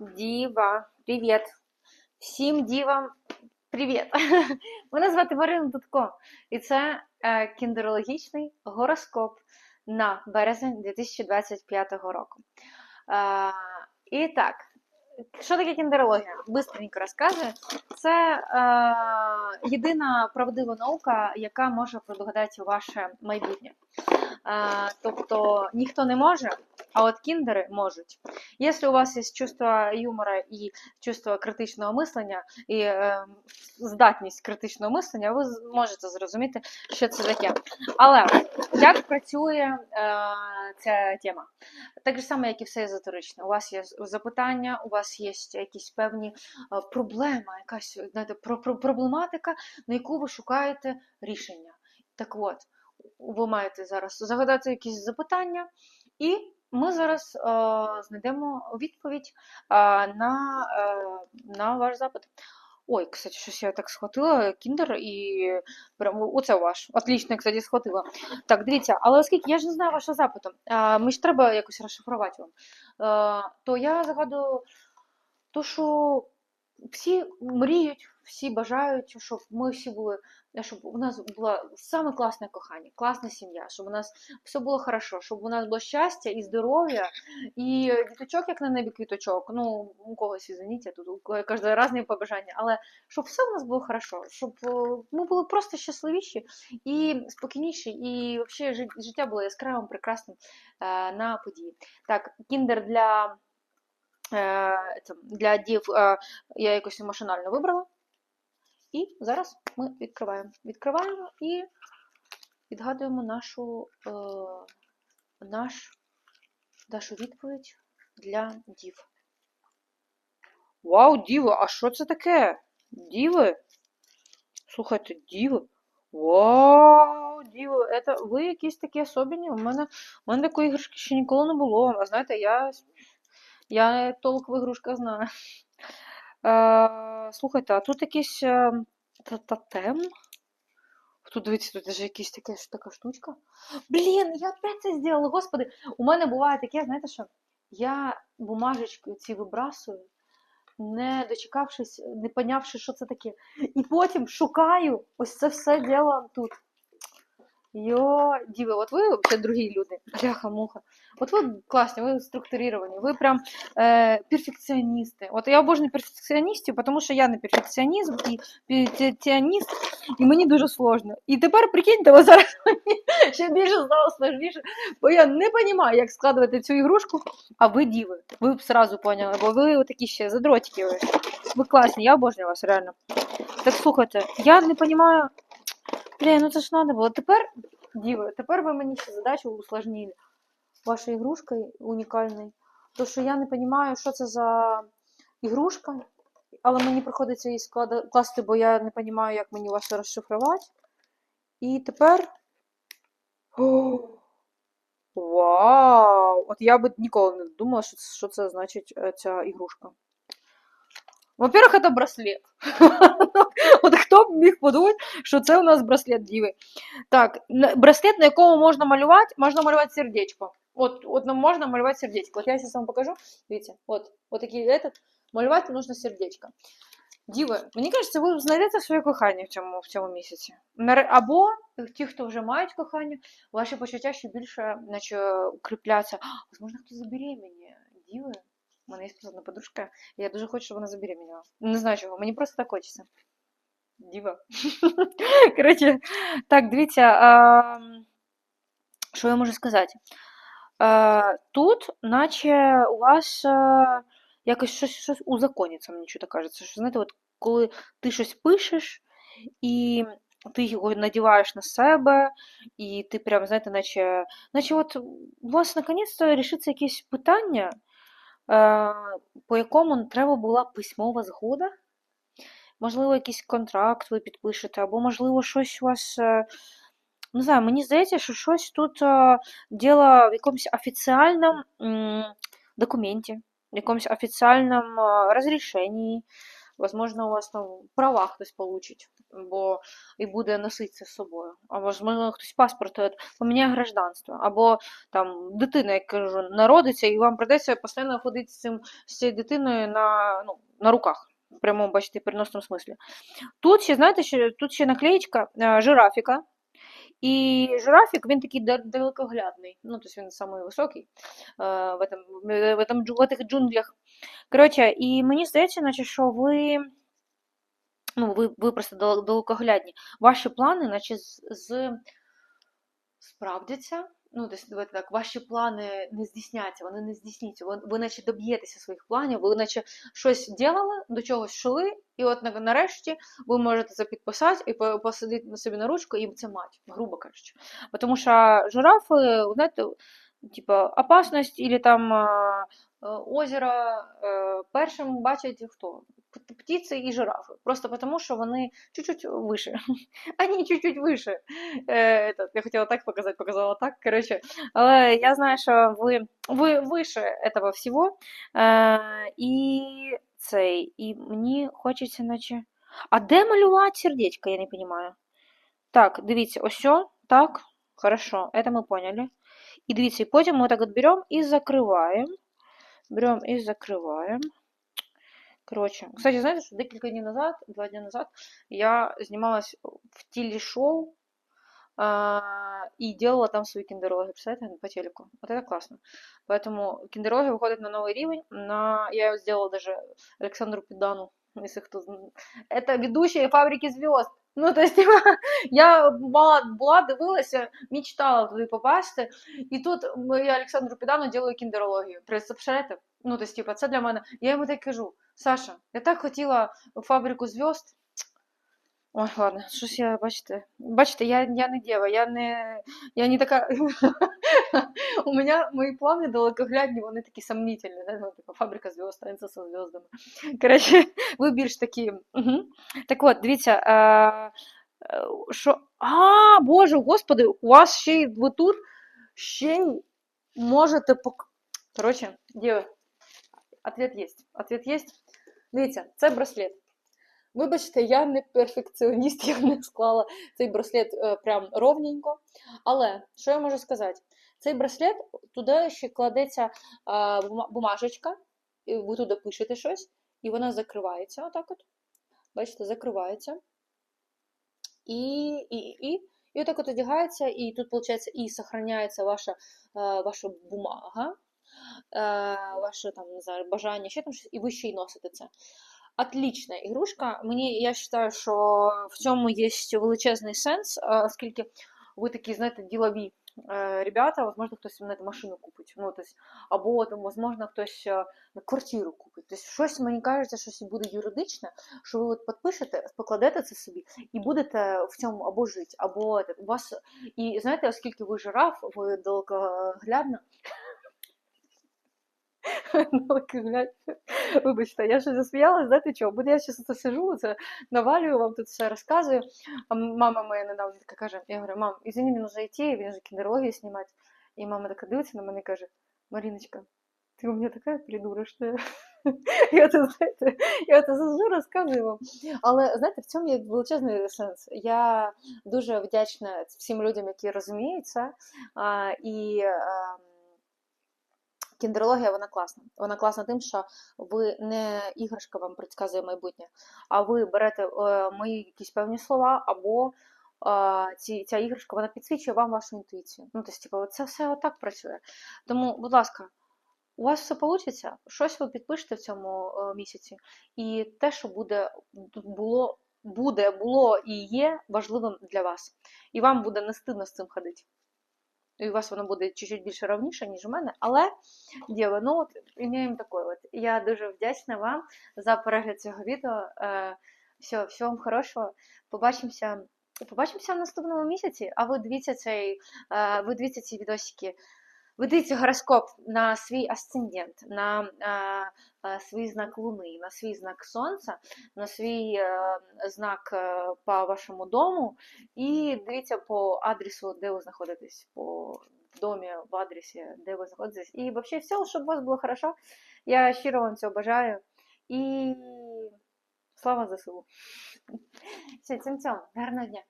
Діва, привіт. Всім дівам привіт. Мене звати Марина Дудко, і це е, кіндерологічний гороскоп на березень 2025 року. Е, і так, що таке кіндерологія? Бистренько розказую. Це е, єдина правдива наука, яка може предугадати ваше майбутнє. Е, тобто ніхто не може, а от кіндери можуть. Якщо у вас є чувство юмора і чувство критичного мислення, і е, здатність критичного мислення, ви можете зрозуміти, що це таке. Але як працює е, ця тема? Так же само, як і все езотеричне. У вас є запитання, у вас є якісь певні е, проблема, якась знаєте, про, про, проблематика, на яку ви шукаєте рішення. Так от, ви маєте зараз загадати якісь запитання, і ми зараз е, знайдемо відповідь е, на, е, на ваш запит. Ой, кстати, щось я так схватила кіндер і прямо оце ваш. Отлично, кстати, схватила. Так, дивіться, але оскільки я ж не знаю вашого запиту, ми ж треба якось розшифрувати вам, то я загадую то, що всі мріють, всі бажають, щоб ми всі були, щоб у нас було саме класне кохання, класна сім'я, щоб у нас все було хорошо, щоб у нас було щастя і здоров'я, і діточок, як на небі квіточок. Ну, у когось извините, тут кожного різні побажання, але щоб все у нас було хорошо, щоб е, ми були просто щасливіші і спокійніші, і взагалі життя було яскравим, прекрасним е, на події. Так, кіндер для, е, для дів е, я якось машинально вибрала. І зараз ми відкриваємо. Відкриваємо і відгадуємо нашу, е, наш, нашу відповідь для дів. Вау, діви, а що це таке? Діви? Слухайте, діви. Вау, діви, это ви якісь такі особені? У мене, у мене такої іграшки ще ніколи не було. А знаєте, я, я толк в ігрушках знаю. Е, слухайте, а тут якийсь е, тотем? Тут, дивіться, тут даже якась така, така штучка. Блін, я опять це зробила, господи. У мене буває таке, знаєте що? Я бумажечки ці вибрасую, не дочекавшись, не понявши, що це таке. І потім шукаю ось це все діло тут. Йо, діви, от ви взагалі другі люди. Бляха-муха. От ви класні, ви структурировані, ви прям е, перфекціоністи. От я обожнюю перфекціоністів, тому що я не перфекціонізм і перфекціоніст, і мені дуже сложно. І тепер прикиньте, ви зараз мені ще більше стало сложніше, бо я не розумію, як складувати цю ігрушку, а ви діви. Ви б сразу поняли, бо ви такі ще задротики. Ви, ви класні, я обожнюю вас, реально. Так слухайте, я не розумію. Бля, ну це ж надо було. Тепер, діви, тепер ви мені ще задачу усложнили вашою ігрушкою унікальною. То що я не розумію, що це за ігрушка, але мені приходиться її класти, бо я не розумію, як мені вас розшифрувати. І тепер. О, вау! От я би ніколи не думала, що це, що це значить е, ця ігрушка. Во-первых, это браслет. От хто б міг подумати, що це у нас браслет діви. Так, на- браслет, на якому можна малювати, можна малювати сердечко. От, от нам можна малювати сердечко. От я зараз вам покажу. Дивіться, от, от такий этот. Малювати нужно сердечко. Діви, мені кажеться, ви знайдете своє кохання в цьому, в цьому місяці. Наре- Або ті, хто вже мають кохання, ваші почуття ще більше наче, укріпляться. А, Возможно, хтось забеременіє. Діви. У мене є одна подружка, і я дуже хочу, щоб вона забеременіла. Не знаю чого, мені просто так хочеться. Діва. Коротше, так, дивіться, а, що я можу сказати? А, тут, наче у вас а, якось щось, щось узакониться, мені чого кажеться. Що, знаєте, от коли ти щось пишеш, і ти його надіваєш на себе, і ти прям, знаєте, наче, наче от у вас наконець-то рішиться якесь питання, е, по якому треба була письмова згода. Можливо, якийсь контракт ви підпишете, або, можливо, щось у вас. е, Не знаю, мені здається, що щось тут е, діло в якомусь офіціальному документі, в якомусь офіціальному е, розрішенні, Возможно, у вас там права хтось получить, бо і буде носити це з собою. А можливо, хтось паспорт поміняє гражданство. Або там дитина, як кажу, народиться, і вам придеться постійно ходити з цим з цією дитиною на, ну, на руках. В прямому, бачите, переносному смислі. Тут ще, знаєте, що тут ще наклеєчка е, жирафіка. І жирафік, він такий да- далекоглядний. Ну, тобто він самий високий е, в, этом, в, этом, джу- в этих джунглях. Коротше, і мені здається, наче, що ви. Ну, ви, ви просто дал- далекоглядні. Ваші плани, наче з, з справдяться. Ну, десь давайте так, ваші плани не здійсняться, вони не здійсняться. Ви, ви наче доб'єтеся своїх планів, ви наче щось ділили, до чогось йшли, і от нарешті ви можете це підписати і посадити на собі на ручку і це мать, грубо кажучи. Тому що жирафи, знаєте, типа опасність или там а, е, озеро е, першим бачать хто? П- Птиці і жирафи. Просто тому, що вони чуть-чуть вище. Они чуть-чуть выше. Е, этот, я хотіла так показати, показала так. Коротше. Але я знаю, що ви, ви вище этого всього. Е, і цей, і мені хочеться, наче. А де малювати сердечко, я не розумію. Так, дивіться, ось сьо, так, хорошо, это ми поняли. І дивіться, і потім ми так от беремо і закриваємо. Беремо і закриваємо. Коротше, кстати, знаєте, що декілька днів назад, два дні назад, я знімалась в телешоу а, и делала там свои киндерологи, представляете, по телеку. Вот это классно. Поэтому киндерологи выходят на новый рівень. На... Я ее сделала даже Александру Педану, если кто знает. Это ведущая фабрики звезд. Ну, то есть, я була, дивилася, мечтала туди попасти, і тут я Олександру Підану ділаю кіндерологію. Представляєте? Ну, то есть, типа, це для мене. Я йому так кажу: Саша, я так хотіла фабрику зв'язд. Ой, ладно, щось я, бачите, бачите, я, я не діва, я не, я не така. У мене мої плани далекоглядні, вони такі сомнительні, типа фабрика зв'язд, танці зі зв'яздами. Коротше, ви більш такі. Так от, дивіться, що. А, Боже, господи, у вас ще й ви тут ще можете пок... Коротше, діви, ответ є. Ответ є. Дивіться, це браслет. Вибачте, я не перфекціоніст, я не склала цей браслет е, прям ровненько. Але що я можу сказати? Цей браслет туди ще кладеться е, бумажечка, і ви туди пишете щось, і вона закривається отак от. Бачите, закривається. І, і, і, і отак от одягається, і тут, виходить, і сохраняється ваша, е, ваша бумага, е, ваше там, не знаю, бажання, ще там щось, і ви ще й носите це. Отлічна ігрушка. Мені я вважаю, що в цьому є величезний сенс, оскільки ви такі, знаєте, ділові е, ребята, возможно, хтось на машину купить. Ну, тобто, або там, возможно, хтось квартиру купить. Тобто, щось мені кажеться, щось буде юридичне, що ви от підпишете, покладете це собі і будете в цьому або жити, або у вас. І знаєте, оскільки ви жираф, ви далекоглядно. Вибачте, я щось засміялась, знаєте чого? Бо я зараз це сижу, це навалюю, вам тут все розказую. А мама моя недавно така каже: я говорю, мам, извини, мені нужно йти, він же кінерологію знімати. І мама така дивиться на мене і каже: Маріночка, ти у мене така придурочна. Я це, знаєте, я це завжди розказую вам. Але знаєте, в цьому є величезний сенс. Я дуже вдячна всім людям, які розуміють це. А, і ем, кіндерологія вона класна. Вона класна тим, що ви не іграшка вам предсказує майбутнє, а ви берете е, мої якісь певні слова, або е, ці, ця іграшка вона підсвічує вам вашу інтуїцію. Ну, тобто, типу, це все отак працює. Тому, будь ласка, у вас все вийде, щось ви підпишете в цьому е, місяці, і те, що буде, було, буде, було і є важливим для вас. І вам буде не стидно з цим ходити. І у вас воно буде чуть-чуть більше равніше, ніж у мене. Але, діло, ну от імеємо такою. От. Я дуже вдячна вам за перегляд цього відео. Е, все, всього вам хорошого. Побачимося. Побачимося в наступному місяці. А ви дивіться цей, е, ви дивіться ці відосики. Ви дивіться гороскоп на свій асцендент, на свій знак Луни, на свій знак Сонця, на свій е, знак е, по вашому дому. І дивіться по адресу, де ви знаходитесь, по домі, в адресі, де ви знаходитесь. І взагалі все, щоб у вас було хорошо. Я щиро вам цього бажаю. І Слава ЗСУ. Все, цим цьому. Гарного дня.